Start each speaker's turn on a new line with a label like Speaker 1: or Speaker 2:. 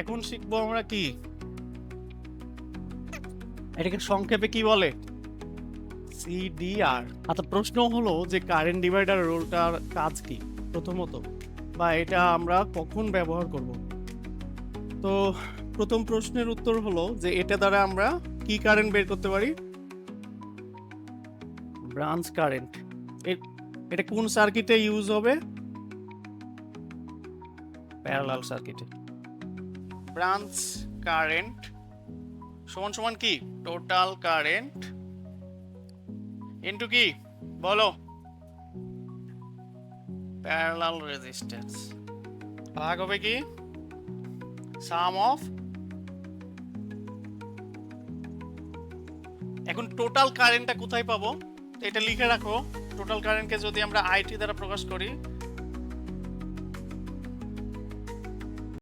Speaker 1: এখন শিখব আমরা কি? এটাকে সংক্ষেপে কি বলে? সিডিআর আচ্ছা প্রশ্ন হলো যে কারেন্ট ডিভাইডার রোলটার কাজ কি প্রথমত? বা এটা আমরা কখন ব্যবহার করব? তো প্রথম প্রশ্নের উত্তর হলো যে এটা দ্বারা আমরা কি কারেন্ট বের করতে পারি? ব্রাঞ্চ কারেন্ট এটা কোন সার্কিটে ইউজ হবে? প্যারালাল সার্কিটে ব্রাঞ্চ কারেন্ট সমান সমান কি? টোটাল কারেন্ট ইনটু কি? বলো। প্যারালাল রেজিস্ট্যান্স ভাগ হবে কি? সাম অফ এখন টোটাল কারেন্টটা কোথায় পাবো? এটা লিখে রাখো। টোটাল কারেন্টকে যদি আমরা আইটি দ্বারা প্রকাশ করি